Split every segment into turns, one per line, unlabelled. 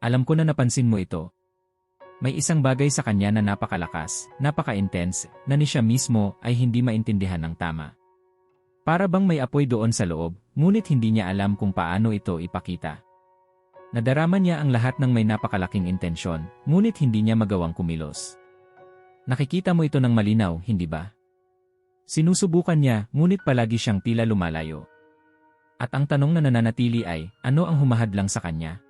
Alam ko na napansin mo ito. May isang bagay sa kanya na napakalakas, napaka-intense, na ni siya mismo ay hindi maintindihan ng tama. Para bang may apoy doon sa loob, ngunit hindi niya alam kung paano ito ipakita. Nadarama niya ang lahat ng may napakalaking intensyon, ngunit hindi niya magawang kumilos. Nakikita mo ito ng malinaw, hindi ba? Sinusubukan niya, ngunit palagi siyang tila lumalayo. At ang tanong na nananatili ay, ano ang humahad lang sa kanya?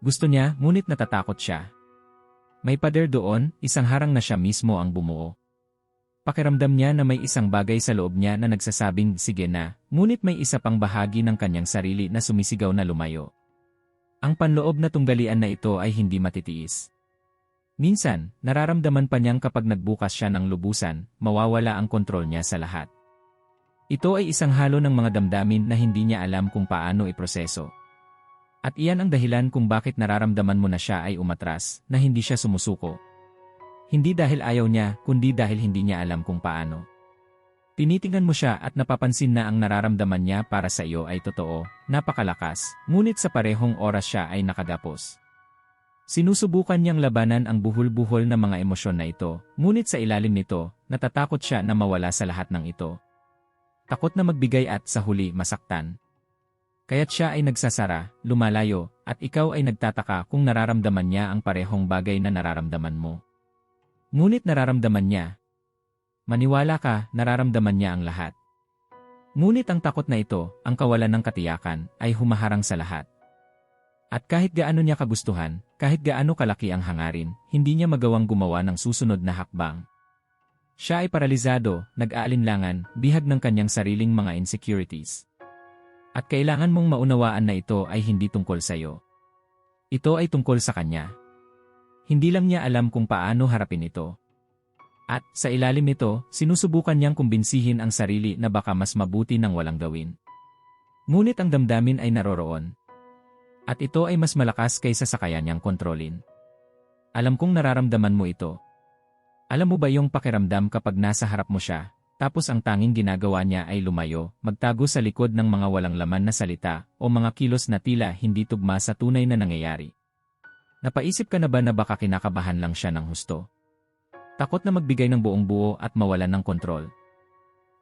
Gusto niya, ngunit natatakot siya, may pader doon, isang harang na siya mismo ang bumuo. Pakiramdam niya na may isang bagay sa loob niya na nagsasabing sige na, ngunit may isa pang bahagi ng kanyang sarili na sumisigaw na lumayo. Ang panloob na tunggalian na ito ay hindi matitiis. Minsan, nararamdaman pa niyang kapag nagbukas siya ng lubusan, mawawala ang kontrol niya sa lahat. Ito ay isang halo ng mga damdamin na hindi niya alam kung paano iproseso. At iyan ang dahilan kung bakit nararamdaman mo na siya ay umatras, na hindi siya sumusuko. Hindi dahil ayaw niya, kundi dahil hindi niya alam kung paano. Tinitingnan mo siya at napapansin na ang nararamdaman niya para sa iyo ay totoo, napakalakas, ngunit sa parehong oras siya ay nakagapos. Sinusubukan niyang labanan ang buhol-buhol na mga emosyon na ito, ngunit sa ilalim nito, natatakot siya na mawala sa lahat ng ito. Takot na magbigay at sa huli masaktan. Kaya't siya ay nagsasara, lumalayo, at ikaw ay nagtataka kung nararamdaman niya ang parehong bagay na nararamdaman mo. Ngunit nararamdaman niya. Maniwala ka, nararamdaman niya ang lahat. Ngunit ang takot na ito, ang kawalan ng katiyakan, ay humaharang sa lahat. At kahit gaano niya kagustuhan, kahit gaano kalaki ang hangarin, hindi niya magawang gumawa ng susunod na hakbang. Siya ay paralizado, nag-aalinlangan, bihag ng kanyang sariling mga insecurities. At kailangan mong maunawaan na ito ay hindi tungkol sa iyo. Ito ay tungkol sa kanya. Hindi lang niya alam kung paano harapin ito. At, sa ilalim nito, sinusubukan niyang kumbinsihin ang sarili na baka mas mabuti nang walang gawin. Ngunit ang damdamin ay naroroon. At ito ay mas malakas kaysa sa kaya niyang kontrolin. Alam kong nararamdaman mo ito. Alam mo ba yung pakiramdam kapag nasa harap mo siya, tapos ang tanging ginagawa niya ay lumayo, magtago sa likod ng mga walang laman na salita o mga kilos na tila hindi tugma sa tunay na nangyayari. Napaisip ka na ba na baka kinakabahan lang siya ng husto? Takot na magbigay ng buong buo at mawalan ng kontrol.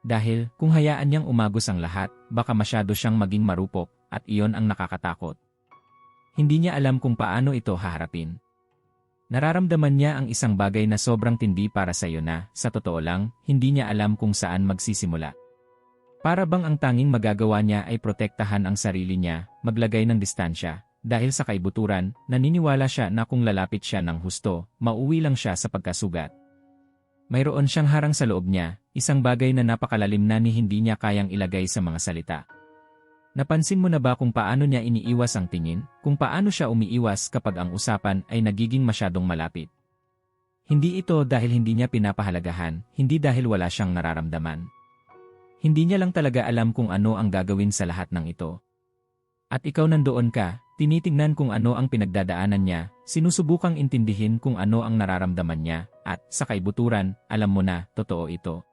Dahil, kung hayaan niyang umagos ang lahat, baka masyado siyang maging marupok, at iyon ang nakakatakot. Hindi niya alam kung paano ito haharapin. Nararamdaman niya ang isang bagay na sobrang tindi para sa iyo na, sa totoo lang, hindi niya alam kung saan magsisimula. Para bang ang tanging magagawa niya ay protektahan ang sarili niya, maglagay ng distansya, dahil sa kaibuturan, naniniwala siya na kung lalapit siya ng husto, mauwi lang siya sa pagkasugat. Mayroon siyang harang sa loob niya, isang bagay na napakalalim na ni hindi niya kayang ilagay sa mga salita. Napansin mo na ba kung paano niya iniiwas ang tingin, kung paano siya umiiwas kapag ang usapan ay nagiging masyadong malapit? Hindi ito dahil hindi niya pinapahalagahan, hindi dahil wala siyang nararamdaman. Hindi niya lang talaga alam kung ano ang gagawin sa lahat ng ito. At ikaw nandoon ka, tinitingnan kung ano ang pinagdadaanan niya, sinusubukang intindihin kung ano ang nararamdaman niya, at sa kaibuturan, alam mo na, totoo ito.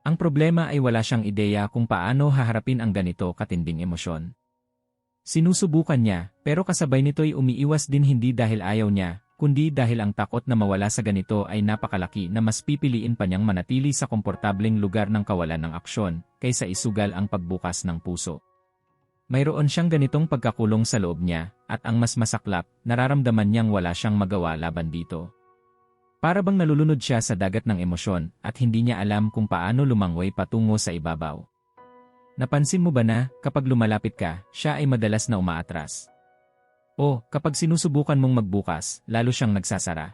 Ang problema ay wala siyang ideya kung paano haharapin ang ganito katinding emosyon. Sinusubukan niya, pero kasabay nito'y umiiwas din hindi dahil ayaw niya, kundi dahil ang takot na mawala sa ganito ay napakalaki na mas pipiliin pa niyang manatili sa komportableng lugar ng kawalan ng aksyon, kaysa isugal ang pagbukas ng puso. Mayroon siyang ganitong pagkakulong sa loob niya, at ang mas masaklap, nararamdaman niyang wala siyang magawa laban dito. Para bang nalulunod siya sa dagat ng emosyon at hindi niya alam kung paano lumangoy patungo sa ibabaw. Napansin mo ba na, kapag lumalapit ka, siya ay madalas na umaatras? O, kapag sinusubukan mong magbukas, lalo siyang nagsasara.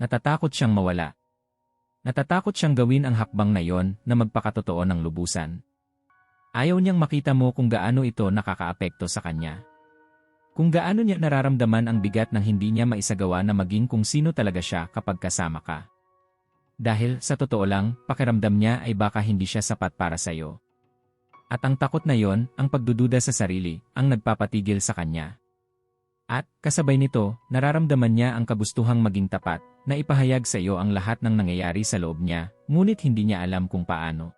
Natatakot siyang mawala. Natatakot siyang gawin ang hakbang na yon na magpakatotoo ng lubusan. Ayaw niyang makita mo kung gaano ito nakakaapekto sa kanya. Kung gaano niya nararamdaman ang bigat ng hindi niya maisagawa na maging kung sino talaga siya kapag kasama ka. Dahil, sa totoo lang, pakiramdam niya ay baka hindi siya sapat para sa iyo. At ang takot na yon, ang pagdududa sa sarili, ang nagpapatigil sa kanya. At, kasabay nito, nararamdaman niya ang kagustuhang maging tapat, na ipahayag sa iyo ang lahat ng nangyayari sa loob niya, ngunit hindi niya alam kung paano.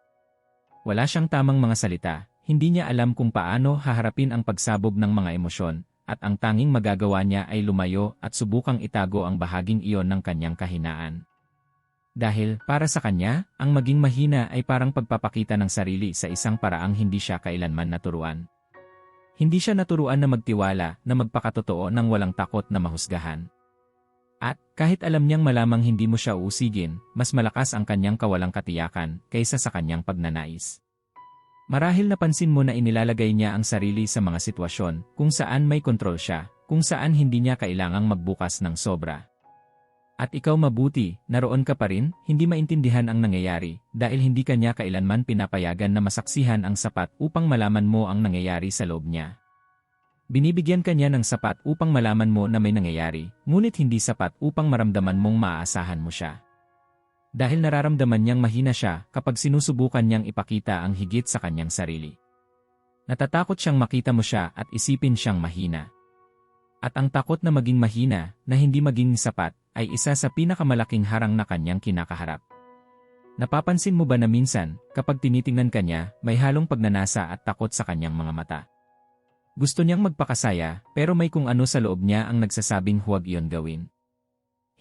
Wala siyang tamang mga salita, hindi niya alam kung paano haharapin ang pagsabog ng mga emosyon, at ang tanging magagawa niya ay lumayo at subukang itago ang bahaging iyon ng kanyang kahinaan. Dahil, para sa kanya, ang maging mahina ay parang pagpapakita ng sarili sa isang paraang hindi siya kailanman naturuan. Hindi siya naturuan na magtiwala, na magpakatotoo ng walang takot na mahusgahan. At, kahit alam niyang malamang hindi mo siya uusigin, mas malakas ang kanyang kawalang katiyakan kaysa sa kanyang pagnanais. Marahil napansin mo na inilalagay niya ang sarili sa mga sitwasyon kung saan may kontrol siya, kung saan hindi niya kailangang magbukas ng sobra. At ikaw mabuti, naroon ka pa rin, hindi maintindihan ang nangyayari, dahil hindi ka niya kailanman pinapayagan na masaksihan ang sapat upang malaman mo ang nangyayari sa loob niya. Binibigyan ka niya ng sapat upang malaman mo na may nangyayari, ngunit hindi sapat upang maramdaman mong maaasahan mo siya dahil nararamdaman niyang mahina siya kapag sinusubukan niyang ipakita ang higit sa kanyang sarili. Natatakot siyang makita mo siya at isipin siyang mahina. At ang takot na maging mahina, na hindi maging sapat, ay isa sa pinakamalaking harang na kanyang kinakaharap. Napapansin mo ba na minsan, kapag tinitingnan ka niya, may halong pagnanasa at takot sa kanyang mga mata? Gusto niyang magpakasaya, pero may kung ano sa loob niya ang nagsasabing huwag iyon gawin.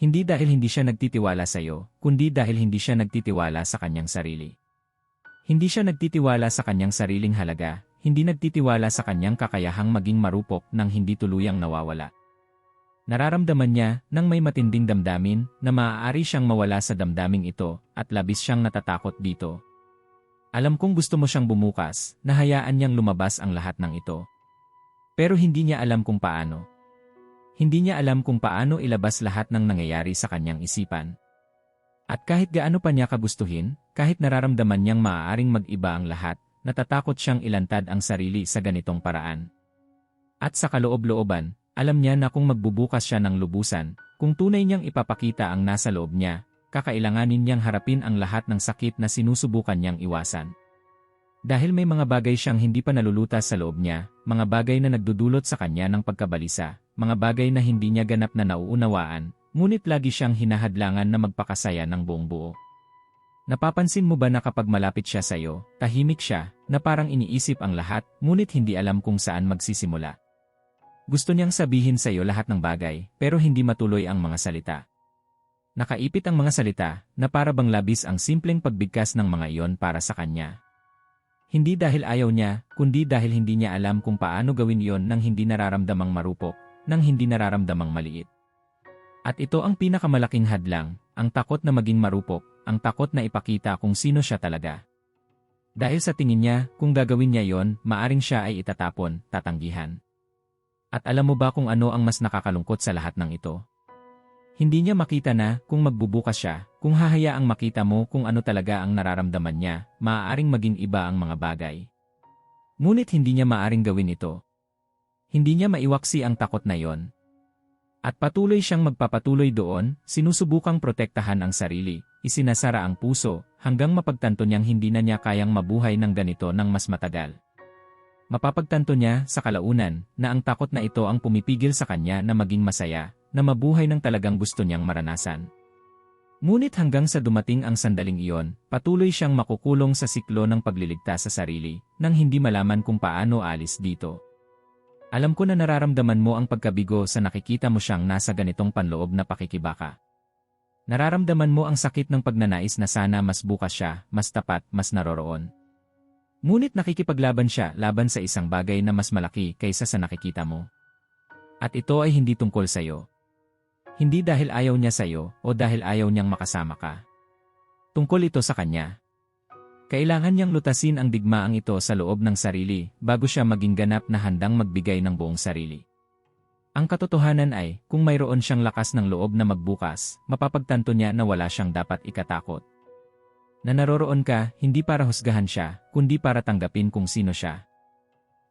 Hindi dahil hindi siya nagtitiwala sa iyo, kundi dahil hindi siya nagtitiwala sa kanyang sarili. Hindi siya nagtitiwala sa kanyang sariling halaga, hindi nagtitiwala sa kanyang kakayahang maging marupok nang hindi tuluyang nawawala. Nararamdaman niya nang may matinding damdamin na maaari siyang mawala sa damdaming ito at labis siyang natatakot dito. Alam kong gusto mo siyang bumukas, nahayaan niyang lumabas ang lahat ng ito. Pero hindi niya alam kung paano. Hindi niya alam kung paano ilabas lahat ng nangyayari sa kanyang isipan. At kahit gaano pa niya kagustuhin, kahit nararamdaman niyang maaaring mag-iba ang lahat, natatakot siyang ilantad ang sarili sa ganitong paraan. At sa kaloob-looban, alam niya na kung magbubukas siya ng lubusan, kung tunay niyang ipapakita ang nasa loob niya, kakailanganin niyang harapin ang lahat ng sakit na sinusubukan niyang iwasan. Dahil may mga bagay siyang hindi pa nalulutas sa loob niya, mga bagay na nagdudulot sa kanya ng pagkabalisa, mga bagay na hindi niya ganap na nauunawaan, ngunit lagi siyang hinahadlangan na magpakasaya ng buong buo. Napapansin mo ba na kapag malapit siya sa iyo, tahimik siya, na parang iniisip ang lahat, ngunit hindi alam kung saan magsisimula. Gusto niyang sabihin sa iyo lahat ng bagay, pero hindi matuloy ang mga salita. Nakaipit ang mga salita, na para bang labis ang simpleng pagbigkas ng mga iyon para sa kanya. Hindi dahil ayaw niya, kundi dahil hindi niya alam kung paano gawin iyon nang hindi nararamdamang marupok, nang hindi nararamdamang maliit. At ito ang pinakamalaking hadlang, ang takot na maging marupok, ang takot na ipakita kung sino siya talaga. Dahil sa tingin niya, kung gagawin niya yon, maaring siya ay itatapon, tatanggihan. At alam mo ba kung ano ang mas nakakalungkot sa lahat ng ito? Hindi niya makita na, kung magbubukas siya, kung hahayaang makita mo kung ano talaga ang nararamdaman niya, maaaring maging iba ang mga bagay. Ngunit hindi niya maaring gawin ito, hindi niya maiwaksi ang takot na yon. At patuloy siyang magpapatuloy doon, sinusubukang protektahan ang sarili, isinasara ang puso, hanggang mapagtanto niyang hindi na niya kayang mabuhay ng ganito ng mas matagal. Mapapagtanto niya, sa kalaunan, na ang takot na ito ang pumipigil sa kanya na maging masaya, na mabuhay ng talagang gusto niyang maranasan. Ngunit hanggang sa dumating ang sandaling iyon, patuloy siyang makukulong sa siklo ng pagliligtas sa sarili, nang hindi malaman kung paano alis dito. Alam ko na nararamdaman mo ang pagkabigo sa nakikita mo siyang nasa ganitong panloob na pakikibaka. Nararamdaman mo ang sakit ng pagnanais na sana mas bukas siya, mas tapat, mas naroroon. Ngunit nakikipaglaban siya laban sa isang bagay na mas malaki kaysa sa nakikita mo. At ito ay hindi tungkol sa iyo. Hindi dahil ayaw niya sa iyo o dahil ayaw niyang makasama ka. Tungkol ito sa kanya. Kailangan niyang lutasin ang digmaang ito sa loob ng sarili bago siya maging ganap na handang magbigay ng buong sarili. Ang katotohanan ay, kung mayroon siyang lakas ng loob na magbukas, mapapagtanto niya na wala siyang dapat ikatakot. Na naroroon ka, hindi para husgahan siya, kundi para tanggapin kung sino siya.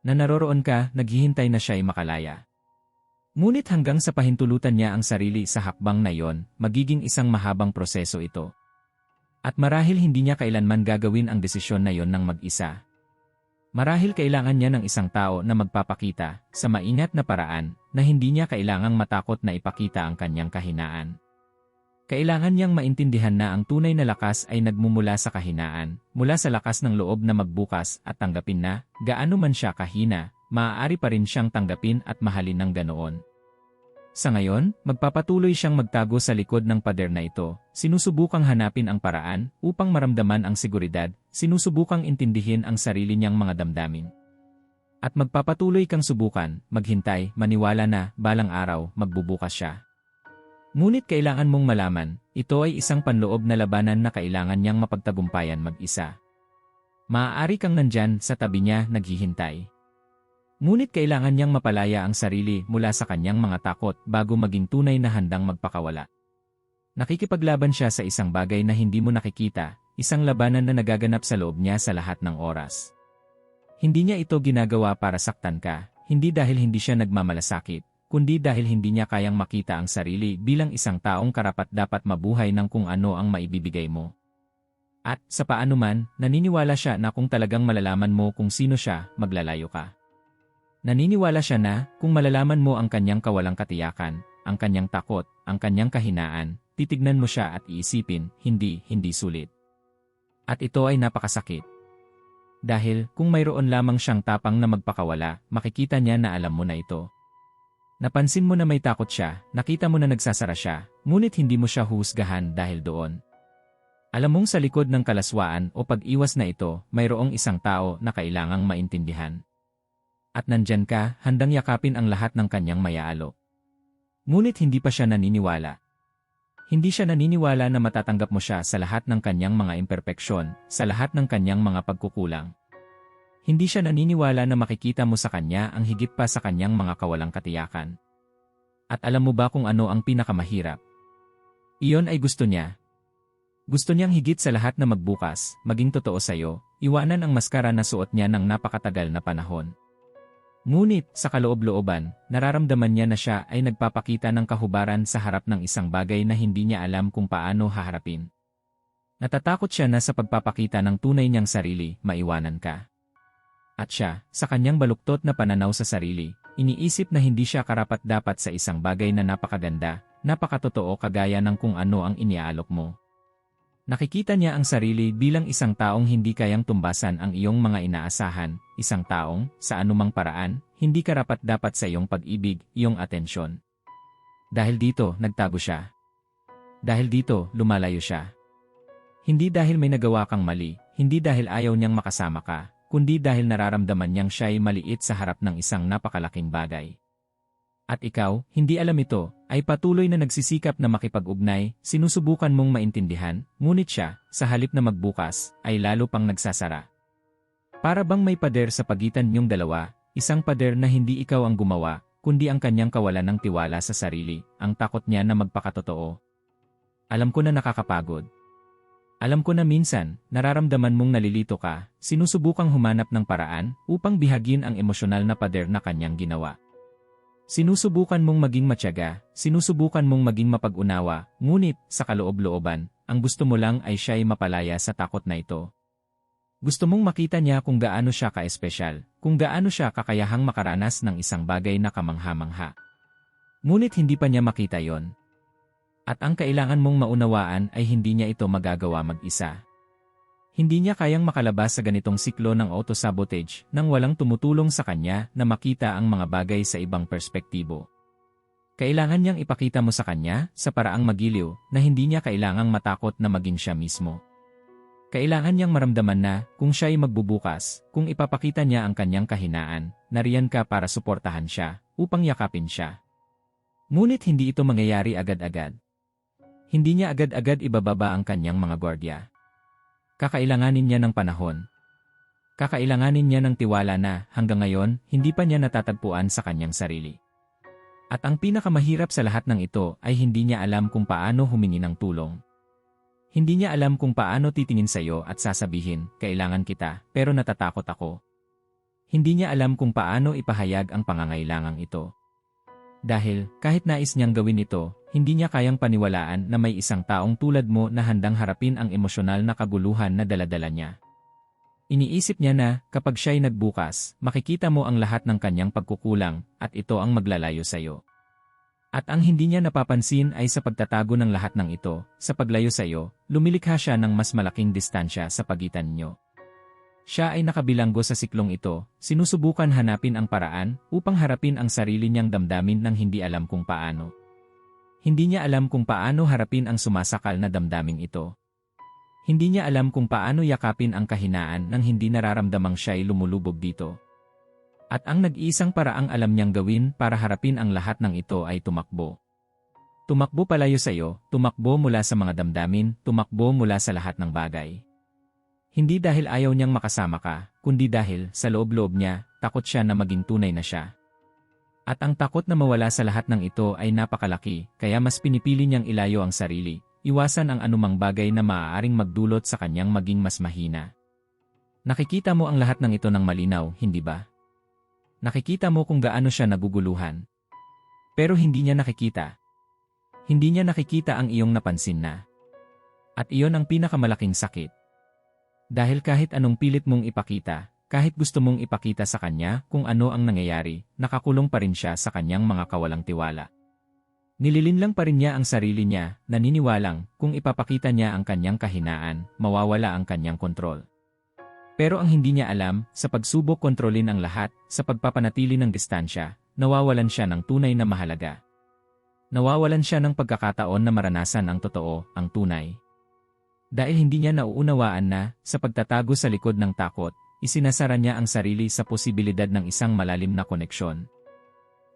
Na naroroon ka, naghihintay na siya ay makalaya. Ngunit hanggang sa pahintulutan niya ang sarili sa hakbang na yon, magiging isang mahabang proseso ito. At marahil hindi niya kailanman gagawin ang desisyon na yon ng mag-isa. Marahil kailangan niya ng isang tao na magpapakita, sa maingat na paraan, na hindi niya kailangang matakot na ipakita ang kanyang kahinaan. Kailangan niyang maintindihan na ang tunay na lakas ay nagmumula sa kahinaan, mula sa lakas ng loob na magbukas at tanggapin na, gaano man siya kahina, maaari pa rin siyang tanggapin at mahalin ng ganoon. Sa ngayon, magpapatuloy siyang magtago sa likod ng pader na ito, sinusubukang hanapin ang paraan upang maramdaman ang seguridad, sinusubukang intindihin ang sarili niyang mga damdamin. At magpapatuloy kang subukan, maghintay, maniwala na, balang araw, magbubukas siya. Ngunit kailangan mong malaman, ito ay isang panloob na labanan na kailangan niyang mapagtagumpayan mag-isa. Maaari kang nandyan sa tabi niya naghihintay. Ngunit kailangan niyang mapalaya ang sarili mula sa kanyang mga takot bago maging tunay na handang magpakawala. Nakikipaglaban siya sa isang bagay na hindi mo nakikita, isang labanan na nagaganap sa loob niya sa lahat ng oras. Hindi niya ito ginagawa para saktan ka, hindi dahil hindi siya nagmamalasakit, kundi dahil hindi niya kayang makita ang sarili bilang isang taong karapat-dapat mabuhay ng kung ano ang maibibigay mo. At, sa paano man, naniniwala siya na kung talagang malalaman mo kung sino siya, maglalayo ka. Naniniwala siya na, kung malalaman mo ang kanyang kawalang katiyakan, ang kanyang takot, ang kanyang kahinaan, titignan mo siya at iisipin, hindi, hindi sulit. At ito ay napakasakit. Dahil, kung mayroon lamang siyang tapang na magpakawala, makikita niya na alam mo na ito. Napansin mo na may takot siya, nakita mo na nagsasara siya, ngunit hindi mo siya husgahan dahil doon. Alam mong sa likod ng kalaswaan o pag-iwas na ito, mayroong isang tao na kailangang maintindihan. At nandyan ka, handang yakapin ang lahat ng kanyang mayaalok. Ngunit hindi pa siya naniniwala. Hindi siya naniniwala na matatanggap mo siya sa lahat ng kanyang mga imperpeksyon, sa lahat ng kanyang mga pagkukulang. Hindi siya naniniwala na makikita mo sa kanya ang higit pa sa kanyang mga kawalang katiyakan. At alam mo ba kung ano ang pinakamahirap? Iyon ay gusto niya. Gusto niyang higit sa lahat na magbukas, maging totoo sa'yo, iwanan ang maskara na suot niya ng napakatagal na panahon. Ngunit, sa kaloob-looban, nararamdaman niya na siya ay nagpapakita ng kahubaran sa harap ng isang bagay na hindi niya alam kung paano haharapin. Natatakot siya na sa pagpapakita ng tunay niyang sarili, maiwanan ka. At siya, sa kanyang baluktot na pananaw sa sarili, iniisip na hindi siya karapat-dapat sa isang bagay na napakaganda, napakatotoo kagaya ng kung ano ang iniaalok mo. Nakikita niya ang sarili bilang isang taong hindi kayang tumbasan ang iyong mga inaasahan, isang taong, sa anumang paraan, hindi karapat dapat sa iyong pag-ibig, iyong atensyon. Dahil dito, nagtago siya. Dahil dito, lumalayo siya. Hindi dahil may nagawa kang mali, hindi dahil ayaw niyang makasama ka, kundi dahil nararamdaman niyang siya'y maliit sa harap ng isang napakalaking bagay. At ikaw, hindi alam ito, ay patuloy na nagsisikap na makipag-ugnay, sinusubukan mong maintindihan, ngunit siya, sa halip na magbukas, ay lalo pang nagsasara. Para bang may pader sa pagitan niyong dalawa, isang pader na hindi ikaw ang gumawa, kundi ang kanyang kawalan ng tiwala sa sarili, ang takot niya na magpakatotoo. Alam ko na nakakapagod. Alam ko na minsan, nararamdaman mong nalilito ka, sinusubukang humanap ng paraan upang bihagin ang emosyonal na pader na kanyang ginawa. Sinusubukan mong maging matyaga, sinusubukan mong maging mapag-unawa, ngunit, sa kaloob-looban, ang gusto mo lang ay siya'y mapalaya sa takot na ito. Gusto mong makita niya kung gaano siya ka-espesyal, kung gaano siya kakayahang makaranas ng isang bagay na kamangha-mangha. Ngunit hindi pa niya makita yon. At ang kailangan mong maunawaan ay hindi niya ito magagawa mag-isa. Hindi niya kayang makalabas sa ganitong siklo ng auto-sabotage nang walang tumutulong sa kanya na makita ang mga bagay sa ibang perspektibo. Kailangan niyang ipakita mo sa kanya, sa paraang magiliw, na hindi niya kailangang matakot na maging siya mismo. Kailangan niyang maramdaman na, kung siya ay magbubukas, kung ipapakita niya ang kanyang kahinaan, nariyan ka para suportahan siya, upang yakapin siya. Ngunit hindi ito mangyayari agad-agad. Hindi niya agad-agad ibababa ang kanyang mga gwardya. Kakailanganin niya ng panahon. Kakailanganin niya ng tiwala na, hanggang ngayon, hindi pa niya natatagpuan sa kanyang sarili. At ang pinakamahirap sa lahat ng ito ay hindi niya alam kung paano humingi ng tulong. Hindi niya alam kung paano titingin sa iyo at sasabihin, kailangan kita, pero natatakot ako. Hindi niya alam kung paano ipahayag ang pangangailangang ito. Dahil, kahit nais niyang gawin ito, hindi niya kayang paniwalaan na may isang taong tulad mo na handang harapin ang emosyonal na kaguluhan na daladala niya. Iniisip niya na, kapag siya'y nagbukas, makikita mo ang lahat ng kanyang pagkukulang, at ito ang maglalayo sa iyo. At ang hindi niya napapansin ay sa pagtatago ng lahat ng ito, sa paglayo sa iyo, lumilikha siya ng mas malaking distansya sa pagitan niyo. Siya ay nakabilanggo sa siklong ito, sinusubukan hanapin ang paraan upang harapin ang sarili niyang damdamin nang hindi alam kung paano. Hindi niya alam kung paano harapin ang sumasakal na damdaming ito. Hindi niya alam kung paano yakapin ang kahinaan nang hindi nararamdamang siya'y lumulubog dito. At ang nag-iisang paraang alam niyang gawin para harapin ang lahat ng ito ay tumakbo. Tumakbo palayo sa iyo, tumakbo mula sa mga damdamin, tumakbo mula sa lahat ng bagay. Hindi dahil ayaw niyang makasama ka, kundi dahil, sa loob-loob niya, takot siya na maging tunay na siya. At ang takot na mawala sa lahat ng ito ay napakalaki, kaya mas pinipili niyang ilayo ang sarili, iwasan ang anumang bagay na maaaring magdulot sa kanyang maging mas mahina. Nakikita mo ang lahat ng ito ng malinaw, hindi ba? Nakikita mo kung gaano siya naguguluhan. Pero hindi niya nakikita. Hindi niya nakikita ang iyong napansin na. At iyon ang pinakamalaking sakit. Dahil kahit anong pilit mong ipakita, kahit gusto mong ipakita sa kanya kung ano ang nangyayari, nakakulong pa rin siya sa kanyang mga kawalang tiwala. Nililinlang pa rin niya ang sarili niya, naniniwalang kung ipapakita niya ang kanyang kahinaan, mawawala ang kanyang kontrol. Pero ang hindi niya alam, sa pagsubok kontrolin ang lahat, sa pagpapanatili ng distansya, nawawalan siya ng tunay na mahalaga. Nawawalan siya ng pagkakataon na maranasan ang totoo, ang tunay. Dahil hindi niya nauunawaan na, sa pagtatago sa likod ng takot, isinasara niya ang sarili sa posibilidad ng isang malalim na koneksyon.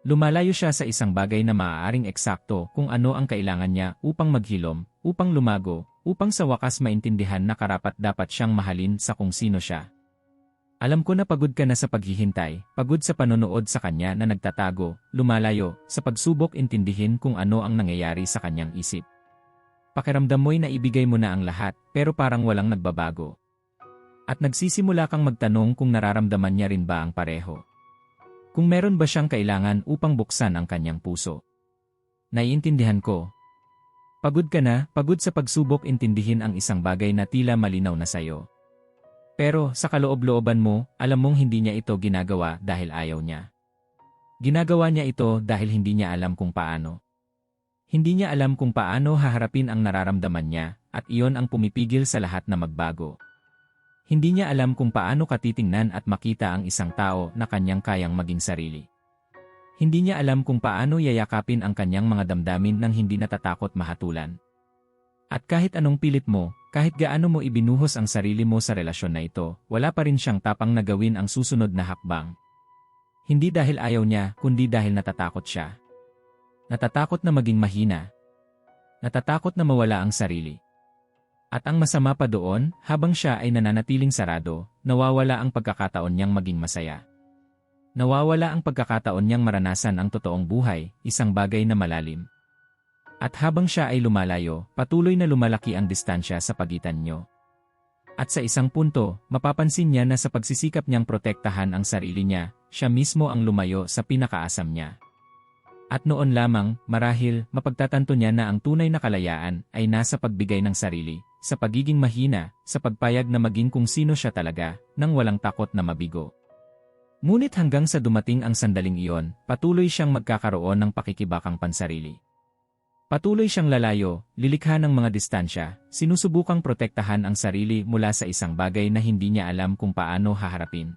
Lumalayo siya sa isang bagay na maaaring eksakto kung ano ang kailangan niya upang maghilom, upang lumago, upang sa wakas maintindihan na karapat dapat siyang mahalin sa kung sino siya. Alam ko na pagod ka na sa paghihintay, pagod sa panonood sa kanya na nagtatago, lumalayo, sa pagsubok intindihin kung ano ang nangyayari sa kanyang isip. Pakiramdam mo'y naibigay mo na ang lahat, pero parang walang nagbabago. At nagsisimula kang magtanong kung nararamdaman niya rin ba ang pareho. Kung meron ba siyang kailangan upang buksan ang kanyang puso. Naiintindihan ko. Pagod ka na, pagod sa pagsubok intindihin ang isang bagay na tila malinaw na sayo. Pero sa kaloob-looban mo, alam mong hindi niya ito ginagawa dahil ayaw niya. Ginagawa niya ito dahil hindi niya alam kung paano. Hindi niya alam kung paano haharapin ang nararamdaman niya, at iyon ang pumipigil sa lahat na magbago. Hindi niya alam kung paano katitingnan at makita ang isang tao na kanyang kayang maging sarili. Hindi niya alam kung paano yayakapin ang kanyang mga damdamin nang hindi natatakot mahatulan. At kahit anong pilit mo, kahit gaano mo ibinuhos ang sarili mo sa relasyon na ito, wala pa rin siyang tapang na gawin ang susunod na hakbang. Hindi dahil ayaw niya, kundi dahil natatakot siya. Natatakot na maging mahina. Natatakot na mawala ang sarili. At ang masama pa doon, habang siya ay nananatiling sarado, nawawala ang pagkakataon niyang maging masaya. Nawawala ang pagkakataon niyang maranasan ang totoong buhay, isang bagay na malalim. At habang siya ay lumalayo, patuloy na lumalaki ang distansya sa pagitan niyo. At sa isang punto, mapapansin niya na sa pagsisikap niyang protektahan ang sarili niya, siya mismo ang lumayo sa pinakaasam niya. At noon lamang, marahil, mapagtatanto niya na ang tunay na kalayaan ay nasa pagbigay ng sarili, sa pagiging mahina, sa pagpayag na maging kung sino siya talaga, nang walang takot na mabigo. Ngunit hanggang sa dumating ang sandaling iyon, patuloy siyang magkakaroon ng pakikibakang pansarili. Patuloy siyang lalayo, lilikha ng mga distansya, sinusubukang protektahan ang sarili mula sa isang bagay na hindi niya alam kung paano haharapin.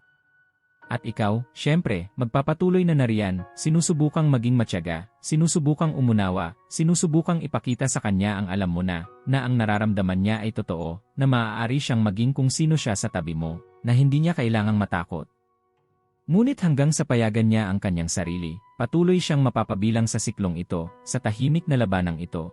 At ikaw, syempre, magpapatuloy na nariyan, sinusubukang maging matyaga, sinusubukang umunawa, sinusubukang ipakita sa kanya ang alam mo na, na ang nararamdaman niya ay totoo, na maaari siyang maging kung sino siya sa tabi mo, na hindi niya kailangang matakot. Ngunit hanggang sa payagan niya ang kanyang sarili, patuloy siyang mapapabilang sa siklong ito, sa tahimik na labanang ito,